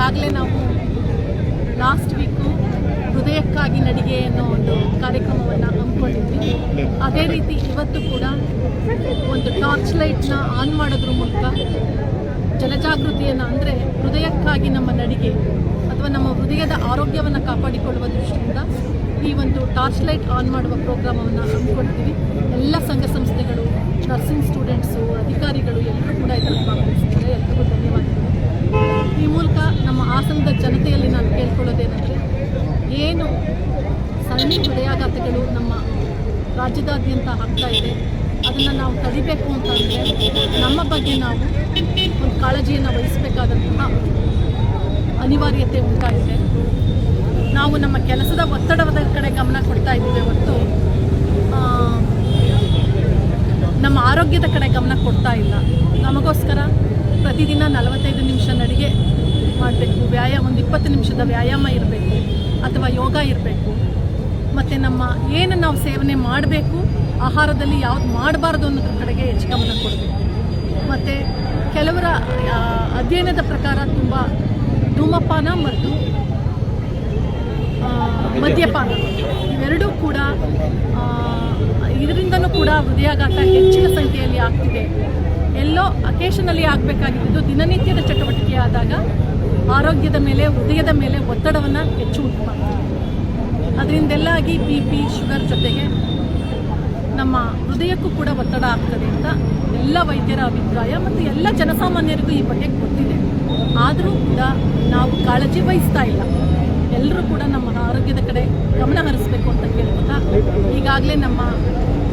ಈಗಾಗಲೇ ನಾವು last week ಹೃದಯಕ್ಕಾಗಿ ನಡಿಗೆ ಅನ್ನೋ ಒಂದು ಕಾರ್ಯಕ್ರಮವನ್ನು ಹಮ್ಮಿಕೊಂಡಿದ್ವಿ. ಅದೇ ರೀತಿ ಇವತ್ತು ಕೂಡ ಒಂದು ಟಾರ್ಚ್ ಲೈಟ್ನ ಆನ್ ಮಾಡೋದ್ರ ಮೂಲಕ ಜನಜಾಗೃತಿಯನ್ನು ಅಂದರೆ ಹೃದಯಕ್ಕಾಗಿ ನಮ್ಮ ನಡಿಗೆ ಅಥವಾ ನಮ್ಮ ಹೃದಯದ ಆರೋಗ್ಯವನ್ನು ಕಾಪಾಡಿಕೊಳ್ಳುವ ದೃಷ್ಟಿಯಿಂದ ಈ ಒಂದು ಟಾರ್ಚ್ ಲೈಟ್ ಆನ್ ಮಾಡುವ ಪ್ರೋಗ್ರಾಮವನ್ನು ಹಮ್ಮಿಕೊಳ್ತೀವಿ ಎಲ್ಲ ಸಂಘ ಸಂಸ್ಥೆಗಳು ನರ್ಸಿಂಗ್ ಸ್ಟೂಡೆಂಟ್ಸು ಅಧಿಕಾರಿಗಳು ಎಲ್ಲರೂ ಕೂಡ ಇದರಲ್ಲಿ ಭಾಗವಹಿಸಿದ್ದಾರೆ ಎಲ್ರಿಗೂ ಧನ್ಯವಾದಗಳು ಈ ಮೂಲಕ ನಮ್ಮ ಹಾಸನದ ಜನತೆಯಲ್ಲಿ ನಾನು ಕೇಳ್ಕೊಳ್ಳೋದೇನೆಂದರೆ ಏನು ಸಣ್ಣ ಹೃದಯಾಘಾತಗಳು ನಮ್ಮ ರಾಜ್ಯದಾದ್ಯಂತ ಆಗ್ತಾ ಇದೆ, ಅದನ್ನು ನಾವು ತಡಿಬೇಕು ಅಂತಂದರೆ ನಮ್ಮ ಬಗ್ಗೆ ನಾವು ಒಂದು ಕಾಳಜಿಯನ್ನು ವಹಿಸಬೇಕಾದಂತಹ ಅನಿವಾರ್ಯತೆ ಉಂಟಾಗಿದೆ. ನಾವು ನಮ್ಮ ಕೆಲಸದ ಒತ್ತಡದ ಕಡೆ ಗಮನ ಕೊಡ್ತಾ ಇದ್ದೀವಿ ಹೊರತು ನಮ್ಮ ಆರೋಗ್ಯದ ಕಡೆ ಗಮನ ಕೊಡ್ತಾ ಇಲ್ಲ. ನಮಗೋಸ್ಕರ ಪ್ರತಿದಿನ ನಲವತ್ತೈದು ನಿಮಿಷ ನಡಿಗೆ ಮಾಡಬೇಕು, ವ್ಯಾಯಾಮ, ಒಂದು ಇಪ್ಪತ್ತು ನಿಮಿಷದ ವ್ಯಾಯಾಮ ಇರಬೇಕು ಅಥವಾ ಯೋಗ ಇರಬೇಕು. ಮತ್ತು ನಮ್ಮ ಏನು ನಾವು ಸೇವನೆ ಮಾಡಬೇಕು, ಆಹಾರದಲ್ಲಿ ಯಾವ್ದು ಮಾಡಬಾರ್ದು ಅನ್ನೋದ್ರ ಕಡೆಗೆ ಹೆಚ್ಚು ಗಮನ ಕೊಡಬೇಕು. ಮತ್ತು ಕೆಲವರ ಅಧ್ಯಯನದ ಪ್ರಕಾರ ತುಂಬ ಧೂಮಪಾನ ಮತ್ತು ಮದ್ಯಪಾನ ಇವೆರಡೂ ಕೂಡ ಇದರಿಂದನೂ ಕೂಡ ಹೃದಯಾಘಾತ ಹೆಚ್ಚಿನ ಸಂಖ್ಯೆಯಲ್ಲಿ ಆಗ್ತಿದೆ. ಎಲ್ಲೋ ಅಕೇಶನಲ್ಲಿ ಆಗಬೇಕಾಗಿರೋದು ದಿನನಿತ್ಯದ ಚಟುವಟಿಕೆ ಆದಾಗ ಆರೋಗ್ಯದ ಮೇಲೆ, ಹೃದಯದ ಮೇಲೆ ಒತ್ತಡವನ್ನು ಹೆಚ್ಚು ಉಂಟು ಅದರಿಂದೆಲ್ಲ ಅದರಿಂದೆಲ್ಲಾಗಿ ಬಿ ಪಿ, ಶುಗರ್ ಜೊತೆಗೆ ನಮ್ಮ ಹೃದಯಕ್ಕೂ ಕೂಡ ಒತ್ತಡ ಆಗ್ತದೆ ಅಂತ ಎಲ್ಲ ವೈದ್ಯರ ಅಭಿಪ್ರಾಯ ಮತ್ತು ಎಲ್ಲ ಜನಸಾಮಾನ್ಯರಿಗೂ ಈ ಬಗ್ಗೆ ಗೊತ್ತಿದೆ. ಆದರೂ ಕೂಡ ನಾವು ಕಾಳಜಿ ವಹಿಸ್ತಾ ಇಲ್ಲ. ಎಲ್ಲರೂ ಕೂಡ ನಮ್ಮ ಆರೋಗ್ಯದ ಕಡೆ ಗಮನ ಹರಿಸಬೇಕು ಅಂತ ಕೇಳ್ಕೊತಾ ಈಗಾಗಲೇ ನಮ್ಮ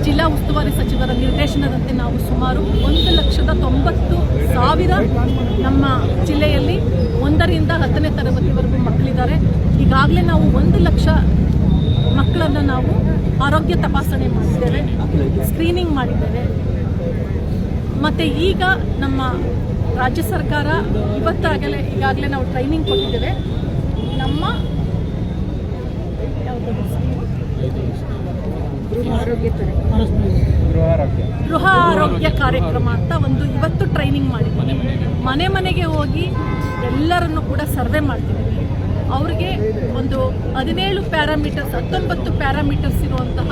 ಜಿಲ್ಲಾ ಉಸ್ತುವಾರಿ ಸಚಿವರ ನಿರ್ದೇಶನದಂತೆ ನಾವು ಸುಮಾರು ಒಂದು ಲಕ್ಷದ ತೊಂಬತ್ತು ಸಾವಿರ ನಮ್ಮ ಜಿಲ್ಲೆಯಲ್ಲಿ ಒಂದರಿಂದ ಹತ್ತನೇ ತರಗತಿವರೆಗೂ ಮಕ್ಕಳಿದ್ದಾರೆ. ಈಗಾಗಲೇ ನಾವು ಒಂದು ಲಕ್ಷ ಮಕ್ಕಳನ್ನು ನಾವು ಆರೋಗ್ಯ ತಪಾಸಣೆ ಮಾಡಿದ್ದೇವೆ ಸ್ಕ್ರೀನಿಂಗ್ ಮಾಡಿದ್ದೇವೆ. ಮತ್ತು ಈಗ ನಮ್ಮ ರಾಜ್ಯ ಸರ್ಕಾರ ಇವತ್ತಾಗಲೇ, ಈಗಾಗಲೇ ನಾವು ಟ್ರೈನಿಂಗ್ ಕೊಟ್ಟಿದ್ದೇವೆ. ನಮ್ಮ ಯಾವುದಾದ್ರು? ಗೃಹ ಆರೋಗ್ಯ ಕಾರ್ಯಕ್ರಮ ಅಂತ ಒಂದು ಇವತ್ತು ಟ್ರೈನಿಂಗ್ ಮಾಡಿದ್ದೀನಿ. ಮನೆ ಮನೆಗೆ ಹೋಗಿ ಎಲ್ಲರನ್ನು ಕೂಡ ಸರ್ವೆ ಮಾಡ್ತಿದ್ದೀವಿ ಅವ್ರಿಗೆ ಒಂದು ಹದಿನೇಳು ಪ್ಯಾರಾಮೀಟರ್ಸ್, ಹತ್ತೊಂಬತ್ತು ಪ್ಯಾರಾಮೀಟರ್ಸ್ ಇರುವಂತಹ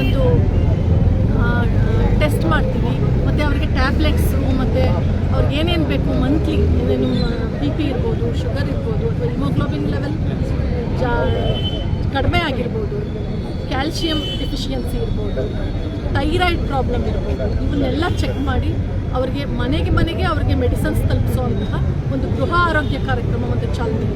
ಒಂದು ಟೆಸ್ಟ್ ಮಾಡ್ತೀವಿ ಮತ್ತು ಅವರಿಗೆ ಟ್ಯಾಬ್ಲೆಟ್ಸು, ಮತ್ತು ಅವ್ರಿಗೆ ಏನೇನು ಬೇಕು ಮಂತ್ಲಿ ಏನೇನು ಬಿ ಪಿ ಇರ್ಬೋದು ಶುಗರ್ ಇರ್ಬೋದು, ಅಥವಾ ಹಿಮೋಗ್ಲೋಬಿನ್ ಲೆವೆಲ್ ಜಾ ಕಡಿಮೆ ಆಗಿರ್ಬೋದು. ಕ್ಯಾಲ್ಶಿಯಂ ಡೆಫಿಷಿಯನ್ಸಿ ಇರ್ಬೋದು ಥೈರಾಯ್ಡ್ ಪ್ರಾಬ್ಲಮ್ ಇರ್ಬೋದು ಇವನ್ನೆಲ್ಲ ಚೆಕ್ ಮಾಡಿ ಅವರಿಗೆ ಮನೆಗೆ ಮನೆಗೆ ಅವರಿಗೆ ಮೆಡಿಸನ್ಸ್ ತಲುಪಿಸುವಂತಹ ಒಂದು ಗೃಹ ಆರೋಗ್ಯ ಕಾರ್ಯಕ್ರಮವನ್ನು ಚಾಲನೆ